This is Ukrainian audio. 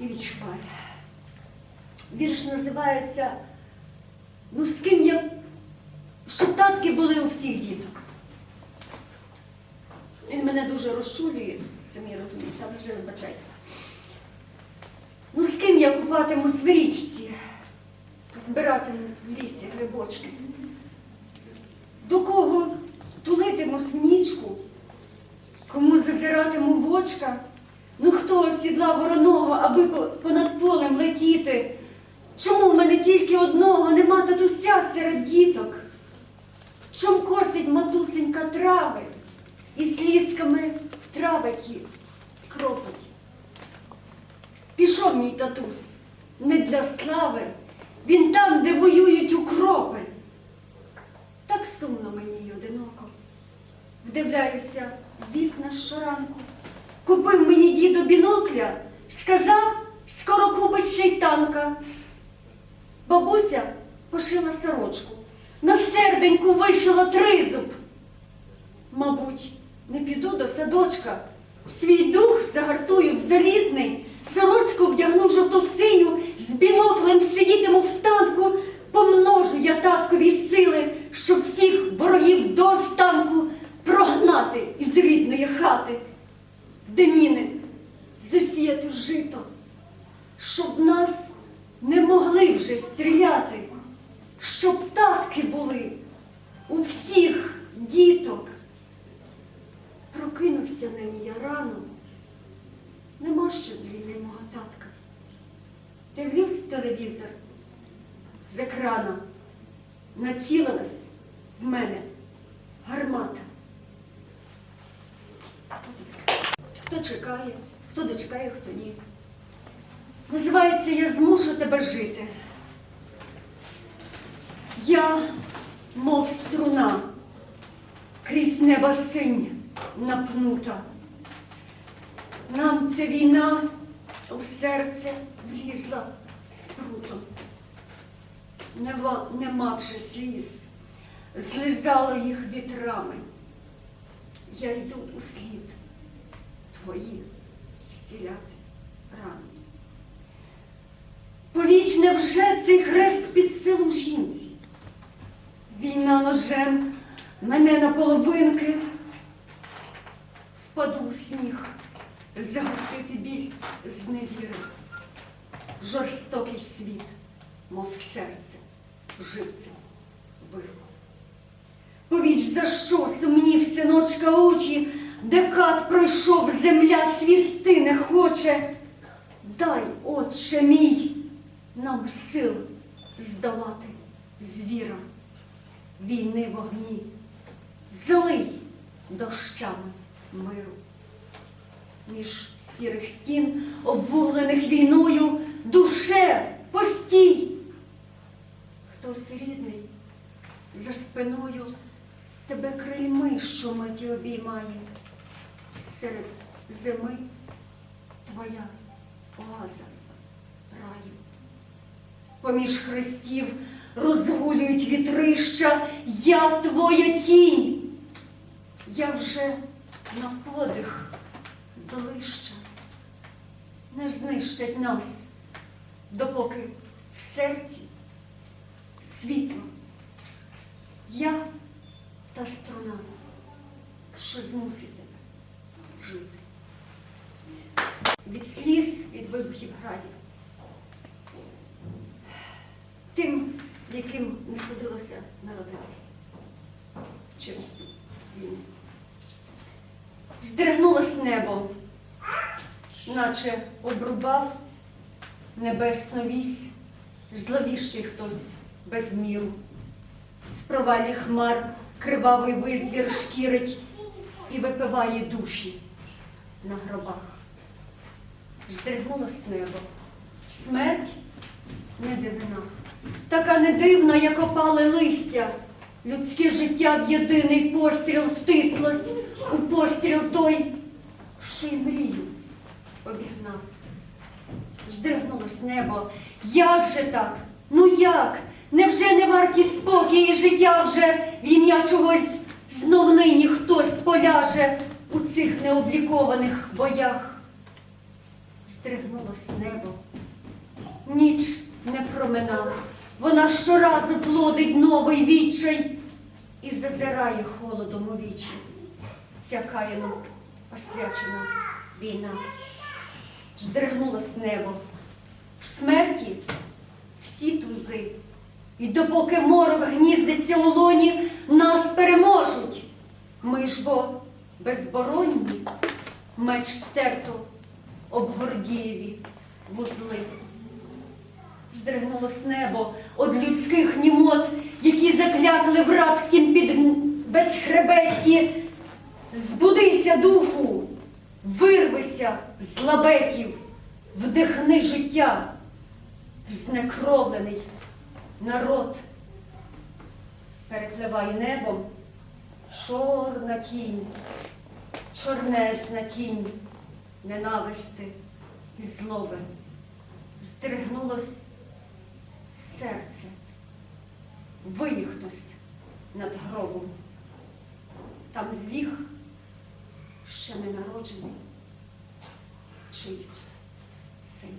і відчуває. Вірш називається Ну з ким я, щоб татки були у всіх діток. Він мене дуже розчулює, самі розумієте, а вже вибачайте. Ну з ким я купатиму в річці, збиратиму в лісі грибочки? До кого тулитиму нічку? Кому зазиратиму в очка? Ну хто осідла вороного, аби понад полем летіти? Чому в мене тільки одного нема татуся серед діток? Чом косить матусенька трави і слізками травить їх, кропить? Пішов мій татусь не для слави, він там, де воюють укропи. Так сумно мені й одиноко. Вдивляюся в вікна щоранку. Купив мені діду бінокля, сказав, скоро купить ще й танка. Бабуся пошила сорочку, на серденьку вишила тризуб. Мабуть, не піду до садочка, свій дух загартую в залізний, сорочку вдягну жовто-синю, з біноклем сидітиму в танку, помножу я таткові сили, щоб всіх ворогів до останку прогнати із рідної хати, де міни засіяти жито, щоб нас не могли вже стріляти, щоб татки були у всіх діток. Прокинувся нині я рано, нема що звільни мого татка. Дивлюсь телевізор з екрана, націлилась в мене гармата. Хто чекає, хто дочекає, хто ні. Називається Я змушу тебе жити. Я, мов струна, крізь неба синь напнута. Нам ця війна у серце влізла спрутом. Нема, нема вже сліз, злизало їх вітрами. Я йду у слід твої зціляти рани. Повічне вже цей хрест під силу жінці. Війна ножем мене на половинки, впаду у сніг, загасити біль зневіри. Жорстокий світ, мов серце, живцем вирвав. Повіч за що сумнів синочка очі, де кат пройшов, земля цвісти не хоче. Дай, отче мій, нам сил здолати звіра, війни вогні, злий дощами миру. Між сірих стін, обвуглених війною, душе постій. Хтось рідний за спиною тебе крильми, що миті обіймає. Серед зими твоя оаза раю. Поміж хрестів розгулюють вітрища, я твоя тінь. Я вже на подих ближче. Не знищать нас, допоки в серці світло. Я та струна, що змусить тебе жити. Від сліз, від вибухів градів. Тим, яким не судилося народитися через війну. Здригнулось небо, наче обрубав небесну вісь, зловіщий хтось без міру. В провалі хмар кривавий визвір шкірить і випиває душі на гробах. Здригнулось небо. Смерть не дивина. Така не дивна, як опале листя. Людське життя в єдиний постріл втислось у постріл той, що й мрію обігнав. Здригнулось небо. Як же так? Ну як? Невже не варті спокій і життя вже в ім'я чогось знов нині хтось поляже у цих необлікованих боях? Стригнулось небо. Ніч не проминала. Вона щоразу плодить новий відчай і зазирає холодом у вічі. Сякаєно освячена війна. Здригнулось небо. В смерті всі тузи. І допоки морок гніздиться у лоні, нас переможуть. Ми ж бо безборонні, меч стерто об Гордієві вузли. Здригнулось небо од людських німот, які заклякли в рабськім під безхребетті. Збудися, духу, вирвися з лабетів, вдихни життя, знекровлений народ. Перепливає небом чорна тінь, чорнезна тінь ненависти і злоби. Здригнулось серце, виє хтось над гробом. Там зліг ще не народжений чийсь син.